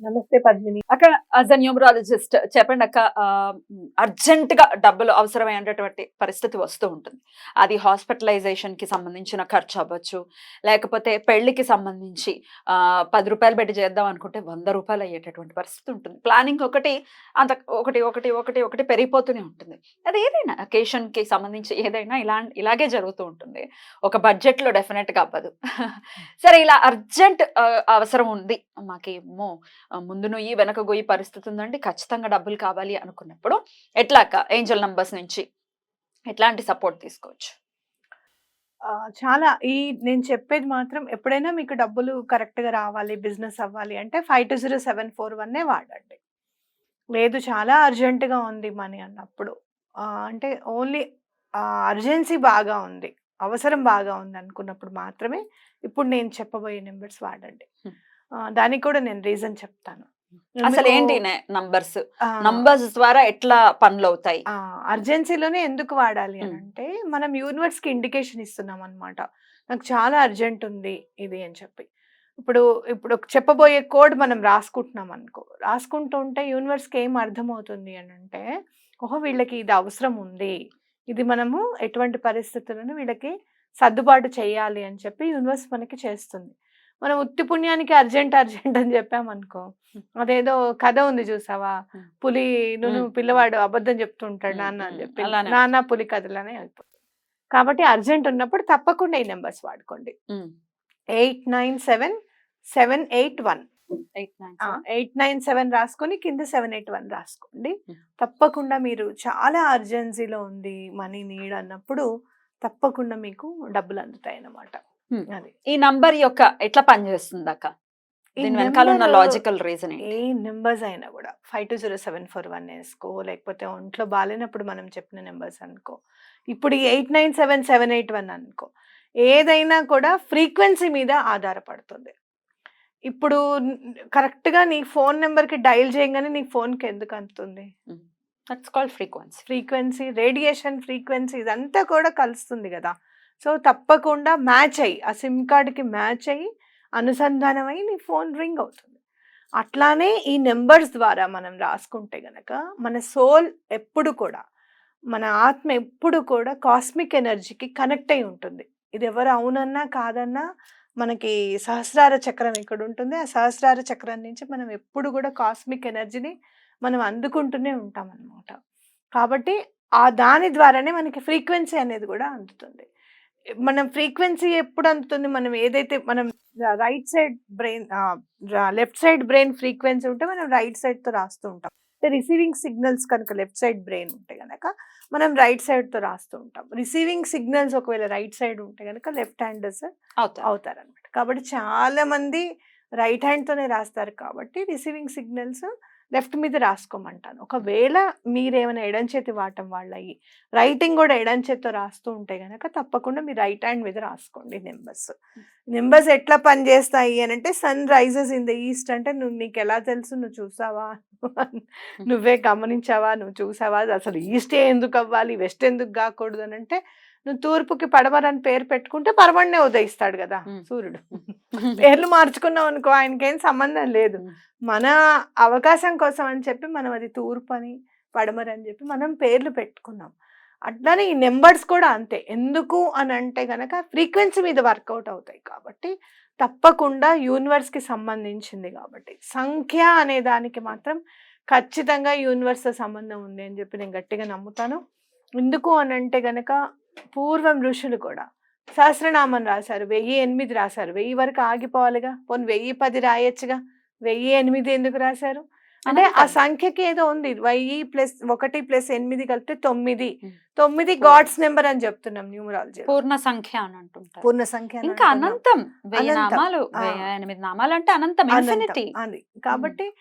నమస్తే పద్మిని. అక్కడ as a numerologist చెప్పండి అక్క అర్జెంట్గా డబ్బులు అవసరమైనటువంటి పరిస్థితి వస్తూ ఉంటుంది. అది హాస్పిటలైజేషన్కి సంబంధించిన ఖర్చు అవ్వచ్చు లేకపోతే పెళ్ళికి సంబంధించి పది రూపాయలు పెట్టి చేద్దాం అనుకుంటే వంద రూపాయలు అయ్యేటటువంటి పరిస్థితి ఉంటుంది. ప్లానింగ్ ఒకటి అంత ఒకటి ఒకటి ఒకటి ఒకటి పెరిగిపోతూనే ఉంటుంది. అది ఏదైనా అకేషన్కి సంబంధించి ఏదైనా ఇలా ఇలాగే జరుగుతూ ఉంటుంది. ఒక బడ్జెట్లో డెఫినెట్గా అవ్వదు. సరే ఇలా అర్జెంట్ అవసరం ఉంది. మాకేమో ముందు నుయ్యి వెనక గొయ్యి పరిస్థితి ఉందండి ఖచ్చితంగా డబ్బులు కావాలి అనుకున్నప్పుడు ఎట్లా ఏంజల్ నంబర్స్ నుంచి ఎట్లాంటి సపోర్ట్ తీసుకోవచ్చు? చాలా ఈ నేను చెప్పేది మాత్రం ఎప్పుడైనా మీకు డబ్బులు కరెక్ట్గా రావాలి బిజినెస్ అవ్వాలి అంటే five two zero seven four వన్నే వాడండి. లేదు చాలా urgent గా ఉంది మనీ అన్నప్పుడు. అంటే ఓన్లీ అర్జెన్సీ బాగా ఉంది అవసరం బాగా ఉంది అనుకున్నప్పుడు మాత్రమే ఇప్పుడు నేను చెప్పబోయే నెంబర్స్ వాడండి. దానికి కూడా నేను రీజన్ చెప్తాను. అసలు ఏంటి నంబర్స్? నంబర్స్ ద్వారా ఎట్లా పనులు అవుతాయి అర్జెన్సీలోనే ఎందుకు వాడాలి అని. అంటే మనం యూనివర్స్కి ఇండికేషన్ ఇస్తున్నాం అనమాట నాకు చాలా అర్జెంట్ ఉంది ఇది అని చెప్పి. ఇప్పుడు ఇప్పుడు చెప్పబోయే కోడ్ మనం రాసుకుంటున్నాం అనుకో. రాసుకుంటూ ఉంటే యూనివర్స్కి ఏం అర్థమవుతుంది అని అంటే ఓహో వీళ్ళకి ఇది అవసరం ఉంది. ఇది మనము ఎటువంటి పరిస్థితులను వీళ్ళకి సర్దుబాటు చేయాలి అని చెప్పి యూనివర్స్ మనకి చేస్తుంది. మనం ఉత్తి పుణ్యానికి అర్జెంట్ అర్జెంట్ అని చెప్పామనుకో అదేదో కథ ఉంది చూసావా. పులి నువ్వు. పిల్లవాడు అబద్ధం చెప్తుంటాడు నాన్న అని. చెప్పి. నాన్న పులి కథలనే అయిపోతుంది కాబట్టి అర్జెంట్ ఉన్నప్పుడు తప్పకుండా ఈ నెంబర్స్ వాడుకోండి eight nine seven seven eight one eight nine seven రాసుకొని కింద సెవెన్ ఎయిట్ వన్ రాసుకోండి. తప్పకుండా మీరు చాలా అర్జెన్సీలో ఉంది మనీ నీడ్ అన్నప్పుడు తప్పకుండా మీకు డబ్బులు అందుతాయి అన్నమాట ఈ నంబర్ యొక్క ఎట్లా పనిచేస్తుంది అక్క? దీని వెనకాల ఉన్న లాజికల్ రీజన్ ఏ నెంబర్స్ అయినా కూడా five two zero seven four one వేసుకో లేకపోతే ఒంట్లో బాగాలేనప్పుడు మనం చెప్పిన నెంబర్స్ అనుకో. ఇప్పుడు eight nine seven seven eight one అనుకో. ఏదైనా కూడా ఫ్రీక్వెన్సీ మీద ఆధారపడుతుంది. ఇప్పుడు కరెక్ట్గా నీ ఫోన్ నెంబర్కి డయల్ చేయగానే నీ ఫోన్కి ఎందుకు అందుతుంది? That's called frequency. Frequency radiation frequency ఇదంతా కూడా కలుస్తుంది కదా. సో తప్పకుండా మ్యాచ్ అయ్యి ఆ సిమ్ కార్డ్కి మ్యాచ్ అయ్యి అనుసంధానం నీ ఫోన్ రింగ్ అవుతుంది. అట్లానే ఈ నెంబర్స్ ద్వారా మనం రాసుకుంటే గనక మన సోల్ ఎప్పుడు కూడా మన ఆత్మ ఎప్పుడు కూడా కాస్మిక్ ఎనర్జీకి కనెక్ట్ అయి ఉంటుంది. ఇది ఎవరు అవునన్నా కాదన్నా మనకి సహస్రార చక్రం ఇక్కడ ఉంటుంది. ఆ సహస్రార చక్రం నుంచి మనం ఎప్పుడు కూడా కాస్మిక్ ఎనర్జీని మనం అందుకుంటూనే ఉంటాం అన్నమాట కాబట్టి ఆ దాని ద్వారానే మనకి ఫ్రీక్వెన్సీ అనేది కూడా అందుతుంది. మనం ఫ్రీక్వెన్సీ ఎప్పుడు అందుతుంది? మనం ఏదైతే మనం right side brain left side brain frequency ఉంటే మనం రైట్ సైడ్తో రాస్తూ ఉంటాం. అంటే రిసీవింగ్ సిగ్నల్స్ కనుక లెఫ్ట్ సైడ్ బ్రెయిన్ ఉంటే కనుక మనం రైట్ సైడ్తో రాస్తూ ఉంటాం. రిసీవింగ్ సిగ్నల్స్ ఒకవేళ రైట్ సైడ్ ఉంటే కనుక లెఫ్ట్ హ్యాండర్స్ అవుతా అవుతారనమాట. కాబట్టి చాలా మంది రైట్ హ్యాండ్తోనే రాస్తారు కాబట్టి రిసీవింగ్ సిగ్నల్స్ లెఫ్ట్ మీద రాసుకోమంటాను. ఒకవేళ మీరేమైనా ఎడం చేతి వాటం వాళ్ళు అయ్యి రైటింగ్ కూడా ఎడం చేతితో రాస్తూ ఉంటే కనుక తప్పకుండా మీ రైట్ హ్యాండ్ మీద రాసుకోండి నెంబర్స్. నెంబర్స్ ఎట్లా పనిచేస్తాయి అని అంటే sun rises in the east అంటే నువ్వు నీకు ఎలా తెలుసు? నువ్వు చూసావా? నువ్వే గమనించావా? నువ్వు చూసావా? అసలు ఈస్టే ఎందుకు అవ్వాలి వెస్ట్ ఎందుకు కాకూడదు? అని అంటే నువ్వు తూర్పుకి పడమరని పేరు పెట్టుకుంటే పరమణ్ణే ఉదయిస్తాడు కదా. సూర్యుడు. పేర్లు మార్చుకున్నాం అనుకో ఆయనకేం సంబంధం లేదు. మన అవకాశం కోసం అని చెప్పి మనం అది తూర్పు అని పడమర అని చెప్పి మనం పేర్లు పెట్టుకున్నాం. అట్లానే ఈ నెంబర్స్ కూడా అంతే. ఎందుకు అని అంటే గనక ఫ్రీక్వెన్సీ మీద వర్కౌట్ అవుతాయి కాబట్టి తప్పకుండా యూనివర్స్కి సంబంధించింది కాబట్టి. సంఖ్య అనే దానికి మాత్రం ఖచ్చితంగా యూనివర్స్తో సంబంధం ఉంది అని చెప్పి నేను గట్టిగా నమ్ముతాను. ఎందుకు అని అంటే గనక పూర్వం ఋషులు కూడా సహస్రనామం రాశారు వెయ్యి ఎనిమిది రాశారు. వెయ్యి వరకు ఆగిపోవాలిగా? పోనీ వెయ్యి పది రాయొచ్చుగా? వెయ్యి ఎనిమిది ఎందుకు రాశారు? అంటే ఆ. సంఖ్యకి ఏదో ఉంది. వెయ్యి ప్లస్ ఒకటి ప్లస్ ఎనిమిది కలిపితే తొమ్మిది. తొమ్మిది గాడ్స్ నెంబర్ అని చెప్తున్నాం న్యూమరాలజీ పూర్ణ సంఖ్య అని అంటుంటారు. పూర్ణ సంఖ్య ఇంకా. అనంతం. వెయ్యి. నామాలు ఎనిమిది నామాలు అంటే అనంతం. ఇన్ఫినిటీ. అది. కాబట్టి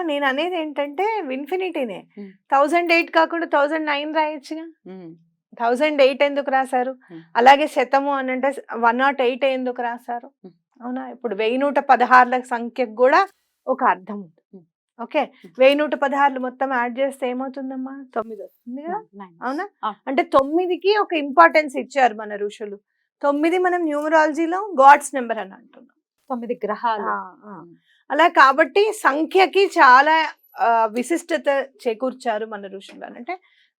నేను అనేది ఏంటంటే ఇన్ఫినిటీనే. థౌజండ్ ఎయిట్ కాకుండా థౌజండ్ నైన్ రాయొచ్చుగా? థౌజండ్ ఎయిట్ ఎందుకు రాశారు. అలాగే శతము అని అంటే వన్ నాట్ ఎయిట్ ఎందుకు రాశారు. అవునా ఇప్పుడు వెయ్యి నూట పదహారుల సంఖ్యకు కూడా ఒక అర్థం ఉంది. ఓకే. వెయ్యి నూట పదహారులు మొత్తం యాడ్ చేస్తే ఏమవుతుందమ్మా తొమ్మిది వస్తుంది కదా. అవునా. అంటే తొమ్మిదికి ఒక ఇంపార్టెన్స్ ఇచ్చారు మన ఋషులు తొమ్మిది మనం న్యూమరాలజీలో గాడ్స్ నెంబర్ అని అంటున్నాం తొమ్మిది గ్రహాలు. అలా కాబట్టి సంఖ్యకి చాలా విశిష్టత చేకూర్చారు మన ఋషులు అని అంటే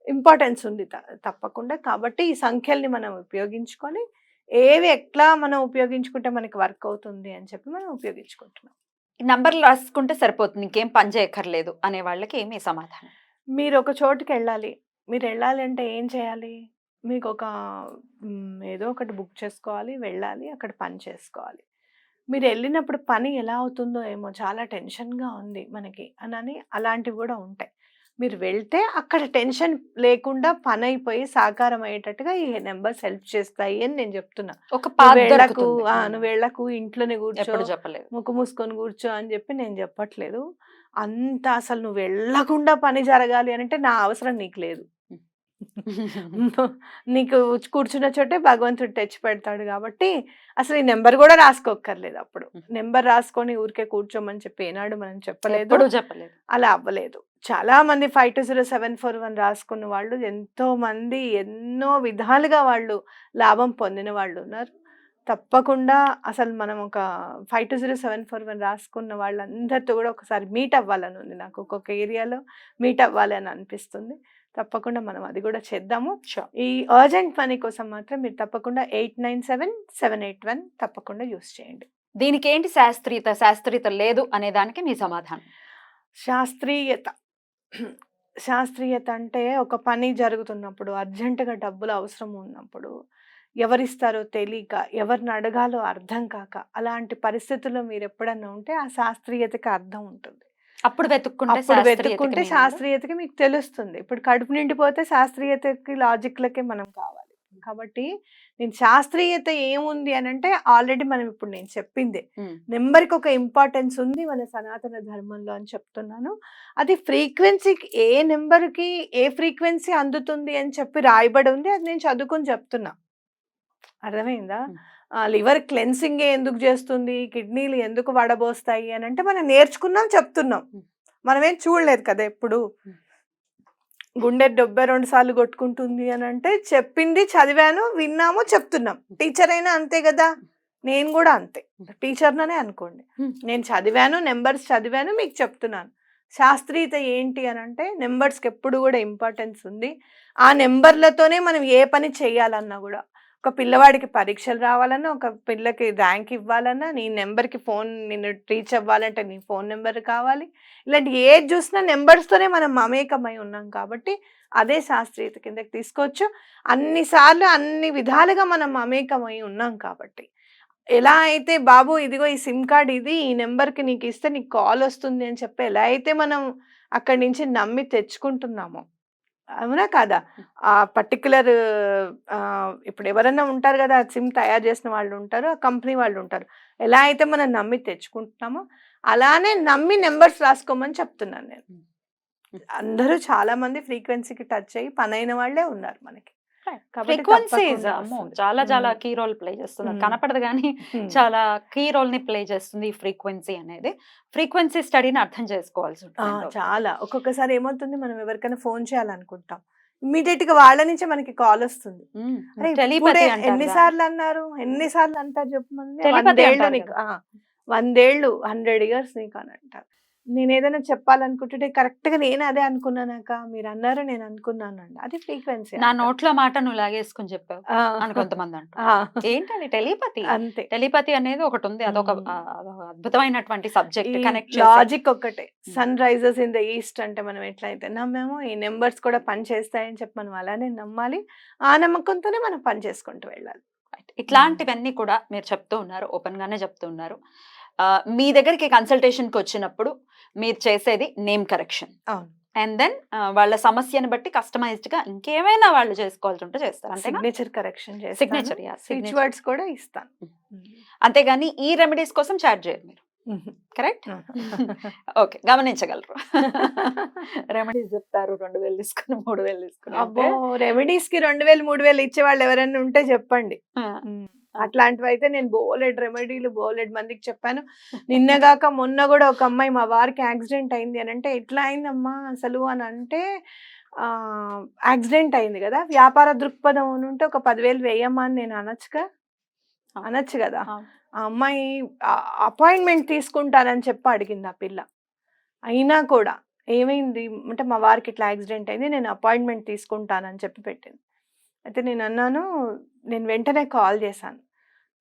ఇంపార్టెన్స్ ఉంది తప్పకుండా. కాబట్టి ఈ సంఖ్యల్ని మనం ఉపయోగించుకొని ఏవి ఎట్లా మనం ఉపయోగించుకుంటే మనకి వర్క్ అవుతుంది అని చెప్పి మనం ఉపయోగించుకుంటున్నాం. నంబర్లు రాసుకుంటే సరిపోతుంది. ఇంకేం పని చేయక్కర్లేదు అనే వాళ్ళకి ఏమి సమాధానం. మీరు ఒక చోటుకి వెళ్ళాలి. మీరు వెళ్ళాలి అంటే ఏం చేయాలి? మీకు ఒక ఏదో ఒకటి బుక్ చేసుకోవాలి వెళ్ళాలి అక్కడ పని చేసుకోవాలి. మీరు వెళ్ళినప్పుడు పని ఎలా అవుతుందో ఏమో చాలా టెన్షన్గా ఉంది మనకి అని అలాంటివి కూడా ఉంటాయి. మీరు వెళ్తే అక్కడ టెన్షన్ లేకుండా పని అయిపోయి సాకారం అయ్యేటట్టుగా ఈ నెంబర్స్ హెల్ప్ చేస్తాయి అని నేను చెప్తున్నా. ఒక నువ్వు పాత వెళ్ళకు ఆ, నువ్వు వెళ్ళకు ఇంట్లోనే కూర్చో చెప్పలేదు. ముక్కు మూసుకొని కూర్చో అని చెప్పి నేను చెప్పట్లేదు. అంత అసలు నువ్వు వెళ్ళకుండా పని జరగాలి అని అంటే నా అవసరం నీకు లేదు. నీకు కూర్చున్న చోటే భగవంతుడు తెచ్చి పెడతాడు కాబట్టి అసలు ఈ నెంబర్ కూడా రాసుకోక్కర్లేదు అప్పుడు. నెంబర్ రాసుకొని ఊరికే కూర్చోమని చెప్పి ఏనాడు మనం చెప్పలేదు. చెప్పలేదు. అలా అవ్వలేదు. చాలా మంది five two zero seven four one రాసుకున్న వాళ్ళు ఎంతో మంది ఎన్నో విధాలుగా వాళ్ళు లాభం పొందిన వాళ్ళు ఉన్నారు. తప్పకుండా అసలు మనం ఒక five two zero seven four one రాసుకున్న వాళ్ళందరితో కూడా ఒకసారి మీట్ అవ్వాలని ఉంది నాకు. ఒక్కొక్క ఏరియాలో మీట్ అవ్వాలి అని అనిపిస్తుంది. తప్పకుండా మనం అది కూడా చేద్దాము. ఈ అర్జెంట్ పని కోసం మాత్రం మీరు తప్పకుండా eight nine seven seven eight one తప్పకుండా యూస్ చేయండి. దీనికి ఏంటి శాస్త్రీయత శాస్త్రీయత లేదు అనే దానికి మీ సమాధానం. శాస్త్రీయత. శాస్త్రీయత అంటే ఒక పని జరుగుతున్నప్పుడు అర్జెంటుగా డబ్బులు అవసరం ఉన్నప్పుడు ఎవరిస్తారో తెలియక ఎవరిని అడగాలో అర్థం కాక అలాంటి పరిస్థితుల్లో మీరు ఎప్పుడన్నా ఉంటే ఆ శాస్త్రీయతకి అర్థం ఉంటుంది. అప్పుడు వెతుక్కుంటే అప్పుడు వెతుక్కుంటే. శాస్త్రీయతకి మీకు తెలుస్తుంది. ఇప్పుడు కడుపు నిండిపోతే శాస్త్రీయతకి లాజిక్లకే మనం కావాలి. కాబట్టి నేను శాస్త్రీయత ఏముంది అని అంటే ఆల్రెడీ మనం ఇప్పుడు నేను చెప్పిందే. నెంబర్కి ఒక ఇంపార్టెన్స్ ఉంది మన సనాతన ధర్మంలో అని చెప్తున్నాను. అది ఫ్రీక్వెన్సీకి ఏ నెంబర్కి ఏ ఫ్రీక్వెన్సీ అందుతుంది అని చెప్పి రాయబడి ఉంది. అది నేను చదువుకొని చెప్తున్నా. అర్థమైందా. లివర్ క్లెన్సింగ్ ఎందుకు చేస్తుంది? కిడ్నీలు ఎందుకు వడబోస్తాయి అని అంటే మనం నేర్చుకున్నాం చెప్తున్నాం. మనమేం చూడలేదు కదా ఎప్పుడు. గుండె డెబ్బై రెండు సార్లు కొట్టుకుంటుంది అని అంటే చెప్పింది చదివాను విన్నాము చెప్తున్నాం. టీచర్ అయినా అంతే కదా? నేను కూడా అంతే. టీచర్ననే అనుకోండి. నేను చదివాను నెంబర్స్ చదివాను మీకు చెప్తున్నాను. శాస్త్రీయత ఏంటి అని అంటే నెంబర్స్కి ఎప్పుడు కూడా ఇంపార్టెన్స్ ఉంది. ఆ నెంబర్లతోనే మనం ఏ పని చేయాలన్నా కూడా ఒక పిల్లవాడికి పరీక్షలు రావాలన్నా ఒక పిల్లకి ర్యాంక్ ఇవ్వాలన్నా నీ నెంబర్కి ఫోన్ నేను రీచ్ అవ్వాలంటే నీ ఫోన్ నెంబర్ కావాలి. ఇలాంటి ఏది చూసినా నెంబర్స్తోనే మనం మమేకమై ఉన్నాం కాబట్టి అదే శాస్త్రీయత కిందకి తీసుకోవచ్చు అన్నిసార్లు అన్ని విధాలుగా మనం మమేకమై ఉన్నాం కాబట్టి. ఎలా అయితే బాబు ఇదిగో ఈ సిమ్ కార్డ్ ఇది ఈ నెంబర్కి నీకు ఇస్తే నీకు కాల్ వస్తుంది అని చెప్పి ఎలా అయితే మనం అక్కడి నుంచి నమ్మి తెచ్చుకుంటున్నామో అవునా కాదా? ఆ పర్టికులర్ ఇప్పుడు ఎవరైనా ఉంటారు కదా సిమ్ తయారు చేసిన వాళ్ళు ఉంటారు ఆ కంపెనీ వాళ్ళు ఉంటారు. ఎలా అయితే మనం నమ్మి తెచ్చుకుంటున్నామో అలానే నమ్మి నెంబర్స్ రాసుకోమని చెప్తున్నాను నేను. అందరూ చాలా మంది ఫ్రీక్వెన్సీకి టచ్ అయ్యి పనైన వాళ్ళే ఉన్నారు మనకి. ఫ్రీక్వెన్సీస్ అమ్మో. చాలా చాలా. కీ రోల్ ప్లే చేస్తుంది. కనపడదు కానీ. చాలా కీ రోల్ని ప్లే చేస్తుంది ఈ ఫ్రీక్వెన్సీ అనేది. ఫ్రీక్వెన్సీ స్టడీని అర్థం చేసుకోవాల్సి ఉంటుంది చాలా. ఒక్కొక్కసారి ఏమవుతుంది? మనం ఎవరికైనా ఫోన్ చేయాలనుకుంటాం. ఇమ్మీడియట్గా వాళ్ళ నుంచే మనకి కాల్ వస్తుంది. ఎన్నిసార్లు అన్నారు ఎన్నిసార్లు అంటారు చెప్పమని వందేళ్ళు నీకు వందేళ్ళు హండ్రెడ్ ఇయర్స్ నీకు అని అంటారు. నేను ఏదైనా చెప్పాలనుకుంటుంటే కరెక్ట్గా నేను అదే అనుకున్నానాక మీరు అన్నారు నేను అనుకున్నానండి. అది ఫ్రీక్వెన్సీ నా నోట్లో మాట నువ్వు లాగేసుకుని చెప్పావు అని కొంతమంది అంటారు. ఏంటది టెలిపతి? అంతే. టెలిపతి అనేది ఒకటి ఉంది. అదొక అద్భుతమైనటువంటి subject connect logic Hmm. Sun risers in the east అంటే మనం ఎట్లయితే నమ్మామో ఈ నెంబర్స్ కూడా పని చేస్తాయని చెప్పి మనం అలానే నమ్మాలి. ఆ నమ్మకంతోనే మనం పని చేసుకుంటూ వెళ్ళాలి. ఇట్లాంటివన్నీ కూడా మీరు చెప్తూ ఉన్నారు. ఓపెన్ గానే చెప్తూ ఉన్నారు. మీ దగ్గరికి కన్సల్టేషన్కి వచ్చినప్పుడు మీరు చేసేది నేమ్ కరెక్షన్ అండ్ దెన్ వాళ్ళ సమస్యను బట్టి కస్టమైజ్డ్గా ఇంకేమైనా వాళ్ళు చేసుకోవాల్సి ఉంటే చేస్తారు signature correction signature switch words కూడా ఇస్తాను. అంతేగాని ఈ రెమెడీస్ కోసం చార్జ్ చేయరు మీరు. కరెక్ట్ ఓకే గమనించగలరు. రెమెడీస్ చెప్తారు రెండు వేలు తీసుకుని మూడు వేలు తీసుకుని రెమెడీస్కి రెండు వేలు మూడు వేలు ఇచ్చే వాళ్ళు ఎవరైనా ఉంటే చెప్పండి. అట్లాంటివి అయితే నేను బోలెడ్ రెమెడీలు బోలెడ్ మందికి చెప్పాను. నిన్నగాక మొన్న కూడా ఒక అమ్మాయి మా వారికి యాక్సిడెంట్ అయింది అని అంటే ఎట్లా అయిందమ్మా అసలు? అని అంటే ఆ యాక్సిడెంట్ అయింది కదా వ్యాపార దృక్పథం అని ఉంటే ఒక పదివేలు వేయమ్మా అని నేను అనొచ్చుగా? అనొచ్చు కదా. ఆ అమ్మాయి అపాయింట్మెంట్ తీసుకుంటానని చెప్పి అడిగింది ఆ పిల్ల. అయినా కూడా ఏమైంది? అంటే మా వారికి ఇట్లా యాక్సిడెంట్ అయింది నేను అపాయింట్మెంట్ తీసుకుంటానని చెప్పి పెట్టింది. అయితే నేను అన్నాను నేను వెంటనే కాల్ చేశాను.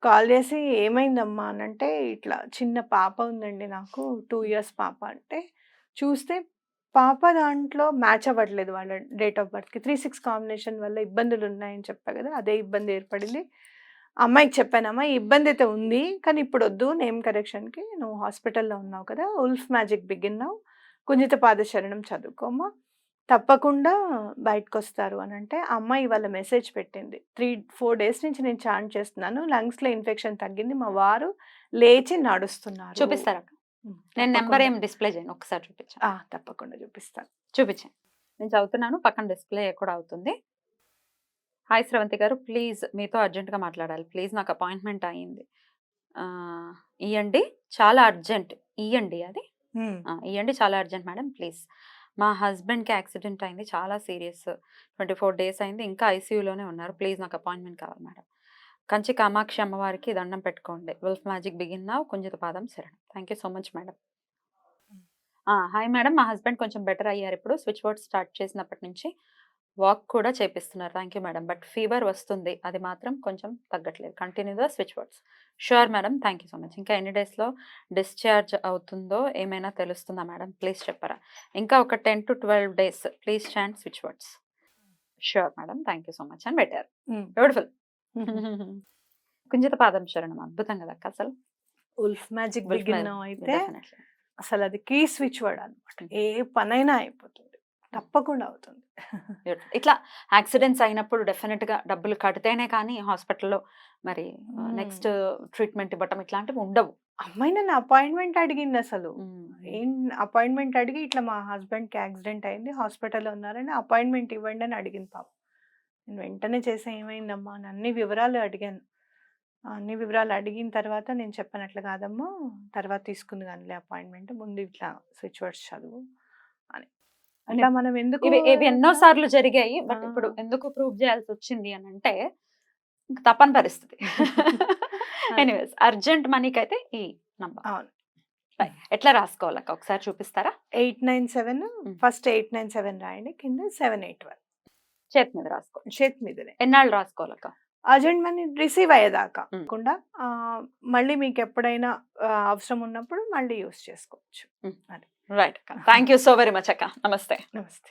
కాల్ చేసి ఏమైందమ్మా అని అంటే ఇట్లా చిన్న పాప ఉందండి నాకు టూ ఇయర్స్ పాప. అంటే చూస్తే పాప దాంట్లో మ్యాచ్ అవ్వట్లేదు వాళ్ళ డేట్ ఆఫ్ బర్త్కి. త్రీ సిక్స్ కాంబినేషన్ వల్ల ఇబ్బందులు ఉన్నాయని చెప్పా కదా అదే ఇబ్బంది ఏర్పడింది. అమ్మాయికి చెప్పానమ్మా ఈ ఇబ్బంది అయితే ఉంది కానీ ఇప్పుడు వద్దు నేమ్ కరెక్షన్కి నువ్వు హాస్పిటల్లో ఉన్నావు కదా ఉల్ఫ్ మ్యాజిక్ బిగిన్నావు కుంజిత పాదశరణం చదువుకోమా తప్పకుండా బయటకు వస్తారు అని. అంటే ఆ అమ్మాయి ఇవాళ మెసేజ్ పెట్టింది. త్రీ ఫోర్ డేస్ నుంచి నేను చాంట్ చేస్తున్నాను. లంగ్స్లో ఇన్ఫెక్షన్ తగ్గింది. మా వారు లేచి నడుస్తున్నారు. చూపిస్తారా నేను నెంబర్. ఏం డిస్ప్లే చేయను. ఒకసారి చూపించాను తప్పకుండా చూపిస్తాను చూపించాను నేను చదువుతున్నాను. పక్కన డిస్ప్లే కూడా అవుతుంది. హాయ్ శ్రవంతి గారు. ప్లీజ్ మీతో అర్జెంట్గా మాట్లాడాలి. ప్లీజ్ నాకు అపాయింట్మెంట్ అయ్యింది ఇయ్యండి. చాలా అర్జెంట్. ఇయ్యండి అది. ఇవ్వండి చాలా అర్జెంట్ మేడం. ప్లీజ్. మా హస్బెండ్కి యాక్సిడెంట్ అయింది. చాలా సీరియస్. ట్వంటీ ఫోర్ డేస్ అయింది. ఇంకా ఐసీయూలోనే ఉన్నారు. ప్లీజ్ నాకు అపాయింట్మెంట్ కావాలి మేడం. కంచి కామాక్షి అమ్మవారికి దండం పెట్టుకోండి. విల్ఫ్ మ్యాజిక్ బిగిన్ నా. కుంజిత పాదం శరణం. Thank you so much madam. Hi madam. మా హస్బెండ్ కొంచెం బెటర్ అయ్యారు ఇప్పుడు. స్విచ్ బోర్డ్ స్టార్ట్ చేసినప్పటి నుంచి. వాక్ కూడా చేపిస్తున్నారు. Thank you madam. But fever వస్తుంది. అది మాత్రం కొంచెం తగ్గట్లేదు. కంటిన్యూగా switch boards. Sure madam. Thank you so much. ఇంకా ఎన్ని డేస్లో డిశ్చార్జ్ అవుతుందో ఏమైనా తెలుస్తుందా మేడం? ప్లీజ్ చెప్పరా. ఇంకా ఒక ten to twelve days. Please stand switch words sure madam. Thank you so much. అని పెట్టారు. బ్యూటిఫుల్. కుంజిత పాదం శరణం. అద్భుతం కదా అక్క అసలు. ఉల్ఫ్ మ్యాజిక్ అయితే. అసలు అది కీ స్విచ్ వర్డ్ అనమాట. ఏ పనైనా అయిపోతుంది. తప్పకుండా అవుతుంది. ఇట్లా యాక్సిడెంట్స్ అయినప్పుడు డెఫినెట్గా డబ్బులు కడితేనే కానీ హాస్పిటల్లో మరి. నెక్స్ట్ ట్రీట్మెంట్ ఇవ్వటం ఇట్లాంటివి ఉండవు అమ్మాయి నన్ను అపాయింట్మెంట్ అడిగింది అసలు. ఏం అపాయింట్మెంట్ అడిగి ఇట్లా మా హస్బెండ్కి యాక్సిడెంట్ అయింది హాస్పిటల్లో ఉన్నారని అపాయింట్మెంట్ ఇవ్వండి అని అడిగింది పాప నేను వెంటనే చేసే ఏమైందమ్మా అని అన్ని వివరాలు అడిగాను అన్ని వివరాలు అడిగిన తర్వాత నేను చెప్పినట్లు కాదమ్మా తర్వాత తీసుకుంది కానీ అపాయింట్మెంట్ ముందు ఇట్లా స్విచ్ వర్డ్స్ చదువు అని అట్లా మనం ఎందుకు ఇవి ఎన్నో సార్లు జరిగాయి. బట్. ఇప్పుడు ఎందుకు ప్రూవ్ చేయాల్సి వచ్చింది అని అంటే తప్పని పరిస్థితి. ఎనీవేస్ అర్జెంట్ మనీకి అయితే ఈ నంబర్. అవును. ఎట్లా రాసుకోవాలక్క ఒకసారి చూపిస్తారా? Eight nine seven first eight nine seven రాయండి. కింద సెవెన్ ఎయిట్ వన్. చేతి మీద రాసుకో. చేతి మీదనే. ఎన్నాళ్ళు రాసుకోవాలక్క అర్జెంట్ మనీ రిసీవ్ అయ్యేదాకా. కాకుండా మళ్ళీ మీకు ఎప్పుడైనా అవసరం ఉన్నప్పుడు మళ్ళీ యూస్ చేసుకోవచ్చు రైట్ అక్క. Thank you so very much అక్క. నమస్తే. నమస్తే.